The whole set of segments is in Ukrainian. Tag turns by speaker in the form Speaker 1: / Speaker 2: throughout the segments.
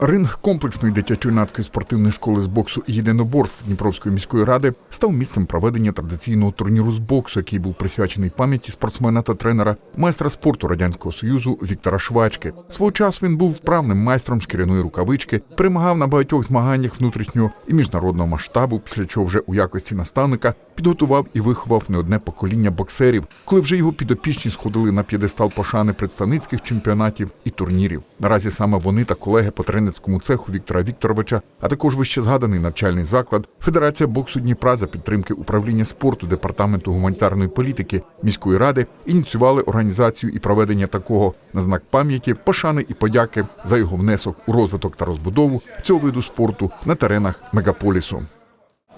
Speaker 1: Ринг комплексної дитячо-юнацької спортивної школи з боксу єдиноборств Дніпровської міської ради став місцем проведення традиційного турніру з боксу, який був присвячений пам'яті спортсмена та тренера, майстра спорту радянського союзу Віктора Швачки. Свого часу він був вправним майстром шкіряної рукавички, перемагав на багатьох змаганнях внутрішнього і міжнародного масштабу, після чого вже у якості наставника підготував і виховав не одне покоління боксерів, коли вже його підопічні сходили на п'єдестал пошани представницьких чемпіонатів і турнірів. Наразі саме вони та колеги по тренерському цеху Віктора Вікторовича, а також вище згаданий навчальний заклад, Федерація боксу Дніпра за підтримки управління спорту департаменту гуманітарної політики міської ради ініціювали організацію і проведення такого на знак пам'яті, пошани і подяки за його внесок у розвиток та розбудову цього виду спорту на теренах мегаполісу.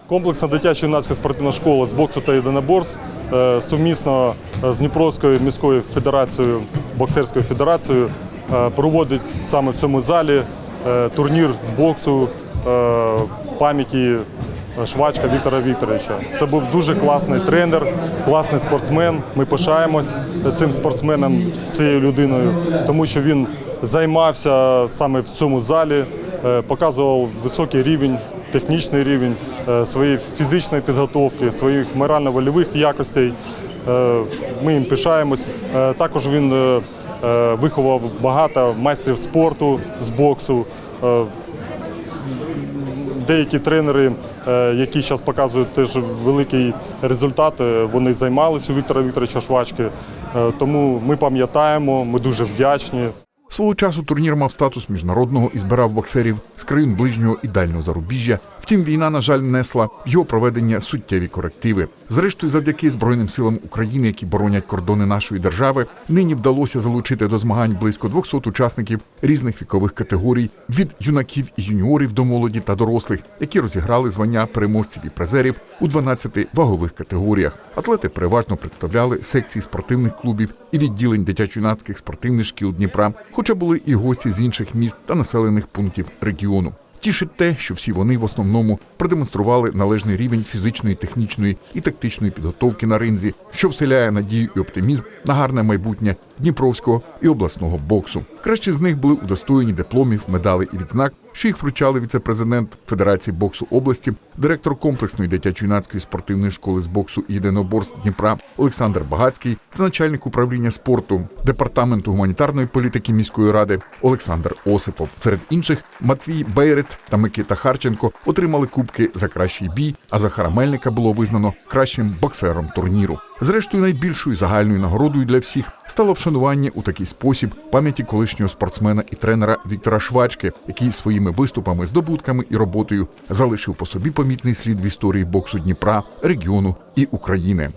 Speaker 2: Комплексна дитяча юнацька спортивна школа з боксу та єдиноборств е, сумісно з Дніпровською міською федерацією, боксерською федерацією е, проводить саме в цьому залі е, турнір з боксу е, пам'яті Швачка Віктора Вікторовича. Це був дуже класний тренер, класний спортсмен. Ми пишаємось цим спортсменом, цією людиною, тому що він займався саме в цьому залі, е, показував високий рівень технічний рівень е, своєї фізичної підготовки, своїх морально-вольових якостей. Е, Ми їм пишаємось. Е, Також він е, е, виховав багато майстрів спорту з боксу. Е, Деякі тренери, е, які зараз показують теж великий результат, е, вони займалися у Віктора Вікторовича Швачки. Е, Тому ми пам'ятаємо, ми дуже вдячні.
Speaker 1: Свого часу турнір мав статус міжнародного і збирав боксерів з країн ближнього і дальнього зарубіжжя. Втім, війна, на жаль, внесла в його проведення суттєві корективи. Зрештою, завдяки Збройним силам України, які боронять кордони нашої держави, нині вдалося залучити до змагань близько 200 учасників різних вікових категорій від юнаків і юніорів до молоді та дорослих, які розіграли звання переможців і призерів у 12 вагових категоріях. Атлети переважно представляли секції спортивних клубів і відділень дитячо-юнацьких спортивних шкіл Дніпра, хоча були і гості з інших міст та населених пунктів регіону. Тішить те, що всі вони в основному продемонстрували належний рівень фізичної, технічної і тактичної підготовки на ринзі, що вселяє надію і оптимізм на гарне майбутнє дніпровського і обласного боксу. Кращі з них були удостоєні дипломів, медалей і відзнак, що їх вручали віце-президент Федерації боксу області, директор комплексної дитячо-юнацької спортивної школи з боксу і єдиноборств Дніпра Олександр Багацький та начальник управління спорту департаменту гуманітарної політики міської ради Олександр Осипов. Серед інших Матвій Бейрет та Микита Харченко отримали кубки за кращий бій. А Захара Мельника було визнано кращим боксером турніру. Зрештою, найбільшою загальною нагородою для всіх стало вшанування у такий спосіб пам'яті колишнього спортсмена і тренера Віктора Швачки, який своїми виступами, здобутками і роботою залишив по собі помітний слід в історії боксу Дніпра, регіону і України.